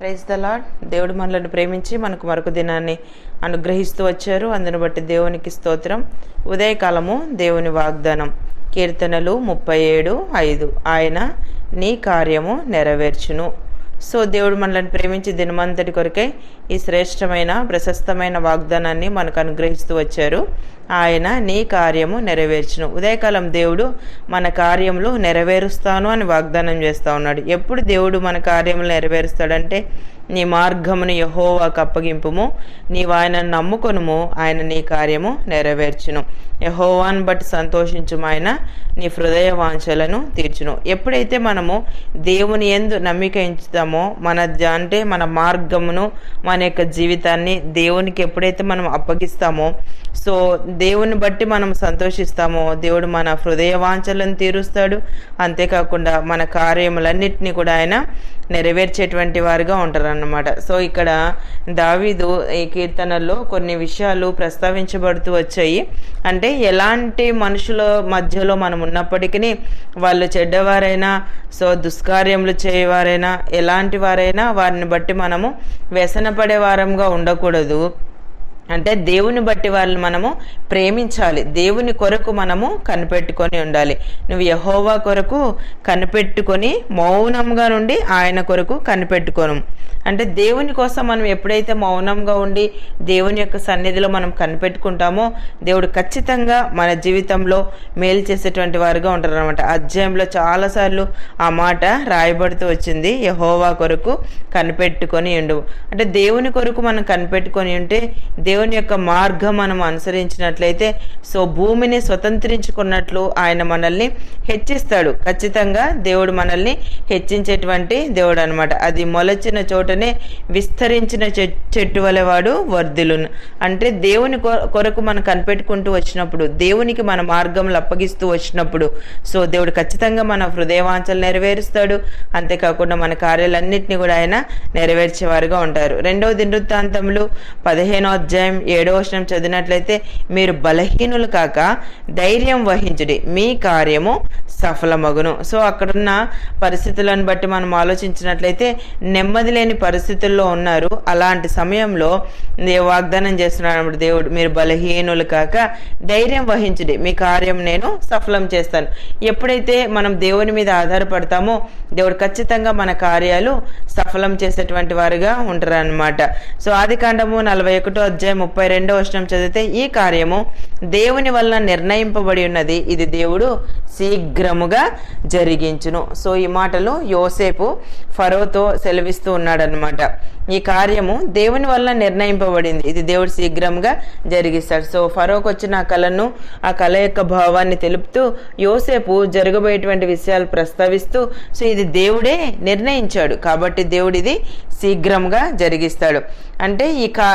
Praise the lord దేవుడు మనలను ప్రేమించి మనకు మరొక దినాన్ని అనుగ్రహిస్తూ వచ్చారు. అందును బట్టి దేవునికి స్తోత్రం. ఉదయకాలము దేవుని వాగ్దానం. కీర్తనలు ముప్పై ఏడు ఐదు. ఆయన నీ కార్యము నెరవేర్చును. సో దేవుడు మనల్ని ప్రేమించి దినమంతటి కొరకై ఈ శ్రేష్టమైన ప్రశస్తమైన వాగ్దానాన్ని మనకు అనుగ్రహిస్తూ వచ్చారు. ఆయన నీ కార్యము నెరవేర్చును. ఉదయకాలం దేవుడు మన కార్యములు నెరవేరుస్తాను అని వాగ్దానం చేస్తూ ఉన్నాడు. ఎప్పుడు దేవుడు మన కార్యములు నెరవేరుస్తాడంటే నీ మార్గమును యహోవాకు అప్పగింపుము. నీవు ఆయనను నమ్ముకొనుము. ఆయన నీ కార్యము నెరవేర్చును. యహోవాన్ బట్టి సంతోషించుము. ఆయన నీ హృదయ వాంఛలను తీర్చును. ఎప్పుడైతే మనము దేవుని ఎందు నమ్మిక ఎంచుతామో మన అంటే మన మార్గమును మన యొక్క జీవితాన్ని దేవునికి ఎప్పుడైతే మనం అప్పగిస్తామో సో దేవుని బట్టి మనం సంతోషిస్తామో. దేవుడు మన హృదయ వాంఛలను తీరుస్తాడు. అంతేకాకుండా మన కార్యములన్నింటినీ కూడా ఆయన నెరవేర్చేటువంటి వారుగా ఉంటారన్నమాట. సో ఇక్కడ దావీదు ఈ కీర్తనల్లో కొన్ని విషయాలు ప్రస్తావించబడుతూ వచ్చాయి. అంటే ఎలాంటి మనుషుల మధ్యలో మనం ఉన్నప్పటికీ వాళ్ళు చెడ్డవారైనా సో దుష్కార్యములు చేయవారైనా ఎలాంటి వారైనా వారిని బట్టి మనము వ్యసనపడే వారంగా ఉండకూడదు. అంటే దేవుని బట్టి వాళ్ళని మనము ప్రేమించాలి. దేవుని కొరకు మనము కనిపెట్టుకొని ఉండాలి. నువ్వు యహోవా కొరకు కనిపెట్టుకొని మౌనంగా నుండి ఆయన కొరకు కనిపెట్టుకోను. అంటే దేవుని కోసం మనం ఎప్పుడైతే మౌనంగా ఉండి దేవుని యొక్క సన్నిధిలో మనం కనిపెట్టుకుంటామో దేవుడు ఖచ్చితంగా మన జీవితంలో మేలు చేసేటువంటి వారుగా ఉంటారు అనమాట అధ్యాయంలో చాలాసార్లు ఆ మాట రాయబడుతూ వచ్చింది. యహోవా కొరకు కనిపెట్టుకొని ఉండు. అంటే దేవుని కొరకు మనం కనిపెట్టుకొని ఉంటే దేవుని దేవుని యొక్క మార్గం మనం అనుసరించినట్లయితే సో భూమిని స్వతంత్రించుకున్నట్లు ఆయన మనల్ని హెచ్చిస్తాడు. ఖచ్చితంగా దేవుడు మనల్ని హెచ్చించేటువంటి దేవుడు అనమాట అది మొలచిన చోటనే విస్తరించిన చె- చెట్టు వలె వాడు వర్ధిలును. అంటే దేవుని కొ- కొరకు మనం కనిపెట్టుకుంటూ వచ్చినప్పుడు దేవునికి మన మార్గంలో అప్పగిస్తూ వచ్చినప్పుడు సో దేవుడు ఖచ్చితంగా మన హృదయవాంఛలు నెరవేరుస్తాడు. అంతేకాకుండా మన కార్యాలన్నింటినీ కూడా ఆయన నెరవేర్చేవారుగా ఉంటారు. రెండవది దినవృత్తాంతములు పదిహేనో అధ్యాయం ఏడవ వచనం చదివినట్లయితే మీరు బలహీనులు కాక ధైర్యం వహించుడి. మీ కార్యము సఫలమగును. సో అక్కడున్న పరిస్థితులను బట్టి మనం ఆలోచించినట్లయితే నెమ్మది లేని పరిస్థితుల్లో ఉన్నారు. అలాంటి సమయంలో వాగ్దానం చేస్తున్నాడు దేవుడు మీరు బలహీనులు కాక ధైర్యం వహించుడి. మీ కార్యం నేను సఫలం చేస్తాను. ఎప్పుడైతే మనం దేవుని మీద ఆధారపడతామో దేవుడు ఖచ్చితంగా మన కార్యాలు సఫలం చేసేటువంటి వారుగా ఉంటారు అనమాట సో ఆది కాండము నలభై ఒకటో అధ్యాయం ముప్పై రెండో వచనం చదివితే ఈ కార్యము దేవుని వలన నిర్ణయింపబడి ఉన్నది. ఇది దేవుడు శీఘ్రముగా జరిగించును. సో ఈ మాటలు యోసేపు ఫరోతో సెలవిస్తూ ఉన్నాడనమాట ఈ కార్యము దేవుని వల్ల నిర్ణయింపబడింది. ఇది దేవుడు శీఘ్రంగా జరిగిస్తాడు. సో ఫరోక్ వచ్చిన ఆ కళను ఆ కళ యొక్క భావాన్ని తెలుపుతూ యోసేపు జరగబోయేటువంటి విషయాలు ప్రస్తావిస్తూ సో ఇది దేవుడే నిర్ణయించాడు. కాబట్టి దేవుడు ఇది శీఘ్రంగా జరిగిస్తాడు. అంటే ఈ కా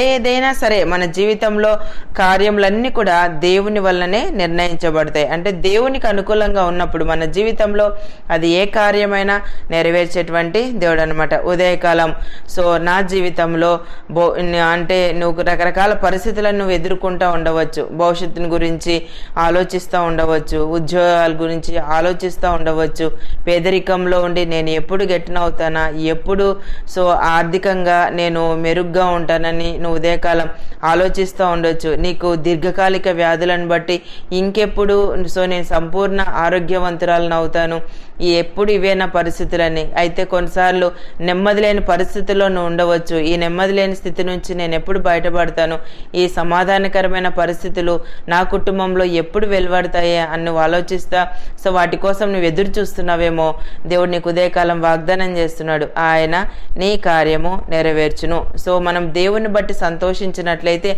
ఏదైనా సరే మన జీవితంలో కార్యములన్నీ కూడా దేవుని వల్లనే నిర్ణయించబడతాయి. అంటే దేవునికి అనుకూలంగా ఉన్నప్పుడు మన జీవితంలో అది ఏ కార్యమైనా నెరవేర్చేటువంటి దేవుడు అనమాట ఉదయకాలం సో నా జీవితంలో బో అంటే నువ్వు రకరకాల పరిస్థితులను నువ్వు ఎదుర్కొంటూ ఉండవచ్చు. భవిష్యత్తుని గురించి ఆలోచిస్తూ ఉండవచ్చు. ఉద్యోగాల గురించి ఆలోచిస్తూ ఉండవచ్చు. పేదరికంలో ఉండి నేను ఎప్పుడు గెట్టినవుతానా ఎప్పుడు? సో ఆర్థికంగా నేను మెరుగ్గా ఉంటానని నువ్వు ఉదయకాలం ఆలోచిస్తూ ఉండొచ్చు. నీకు దీర్ఘకాలిక వ్యాధులను బట్టి ఇంకెప్పుడు? సో నేను సంపూర్ణ ఆరోగ్యవంతురాలను అవుతాను. ఎప్పుడు ఇవే నా పరిస్థితులని. అయితే కొన్నిసార్లు నెమ్మది లేని పరిస్థితి పరిస్థితుల్లోనూ ఉండవచ్చు. ఈ నెమ్మది లేని స్థితి నుంచి నేను ఎప్పుడు బయటపడతాను? ఈ సమాధానకరమైన పరిస్థితులు నా కుటుంబంలో ఎప్పుడు వెలువడతాయి అని నువ్వు ఆలోచిస్తా సో వాటి కోసం నువ్వు ఎదురు చూస్తున్నావేమో? దేవుడు నీకు ఉదయకాలం వాగ్దానం చేస్తున్నాడు. ఆయన నీ కార్యము నెరవేర్చును. సో మనం దేవుని బట్టి సంతోషించినట్లయితే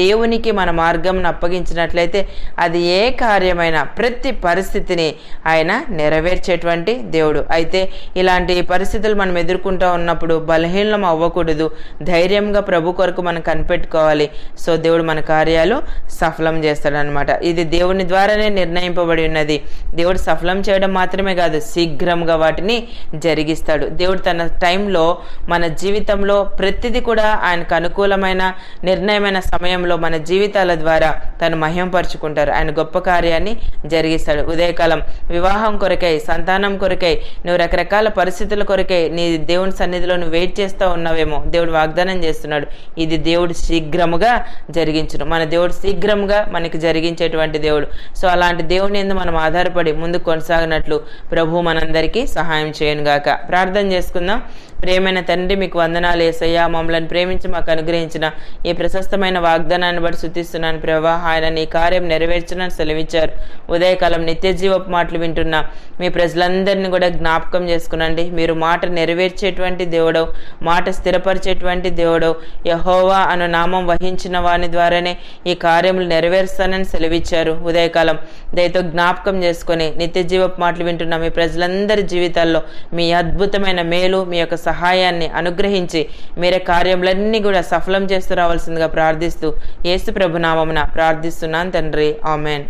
దేవునికి మన మార్గం అప్పగించినట్లయితే అది ఏ కార్యమైనా ప్రతి పరిస్థితిని ఆయన నెరవేర్చేటువంటి దేవుడు. అయితే ఇలాంటి పరిస్థితులు మనం ఎదుర్కొంటూ ఉన్నప్పుడు బల బలహీనం అవ్వకూడదు. ధైర్యంగా ప్రభు కొరకు మనం కనిపెట్టుకోవాలి. సో దేవుడు మన కార్యాలు సఫలం చేస్తాడనమాట ఇది దేవుని ద్వారానే నిర్ణయింపబడి ఉన్నది. దేవుడు సఫలం చేయడం మాత్రమే కాదు శీఘ్రంగా వాటిని జరిగిస్తాడు. దేవుడు తన టైంలో మన జీవితంలో ప్రతిదీ కూడా ఆయనకు అనుకూలమైన నిర్ణయమైన సమయంలో మన జీవితాల ద్వారా తను మహ్యంపరుచుకుంటారు ఆయన గొప్ప కార్యాన్ని జరిగిస్తాడు. ఉదయకాలం వివాహం కొరకై సంతానం కొరకై నువ్వు రకరకాల పరిస్థితుల కొరకై నీ దేవుని సన్నిధిలో నువ్వు వెయిట్ చేస్తూ ఉన్నావేమో. దేవుడు వాగ్దానం చేస్తున్నాడు. ఇది దేవుడు శీఘ్రముగా జరిగించును. మన దేవుడు శీఘ్రముగా మనకి జరిగించేటువంటి దేవుడు. సో అలాంటి దేవుని ఎందు మనం ఆధారపడి ముందు కొనసాగినట్లు ప్రభు మనందరికీ సహాయం చేయను గాక ప్రార్థన చేసుకుందాం. ప్రేమైన తండ్రి మీకు వందనాలు ఏసయ్యా. మమ్మల్ని ప్రేమించి మాకు అనుగ్రహించిన ఈ ప్రశస్తమైన వాగ్దానాన్ని బట్టి శుద్ధిస్తున్నాను ప్రభా. ఆయన నీ కార్యం నెరవేర్చునని సెలవిచ్చారు. ఉదయకాలం నిత్య జీవపు మాటలు వింటున్నా మీ ప్రజలందరినీ కూడా జ్ఞాపకం చేసుకునండి. మీరు మాట నెరవేర్చేటువంటి దేవుడవు మాట స్థిరపరిచేటువంటి దేవుడవు. యహోవా అను నామం వహించిన వాని ద్వారానే ఈ కార్యములు నెరవేరుస్తానని సెలవిచ్చారు. ఉదయకాలం దయతో జ్ఞాపకం చేసుకొని నిత్య జీవపు మాటలు వింటున్న మీ ప్రజలందరి జీవితాల్లో మీ అద్భుతమైన మేలు మీ యొక్క సహాయాన్ని అనుగ్రహించి మీరే కార్యములన్నీ కూడా సఫలం చేస్తూ రావాల్సిందిగా ప్రార్థిస్తూ యేసు ప్రభునామమున ప్రార్థిస్తున్నాను తండ్రి. ఆమెన్.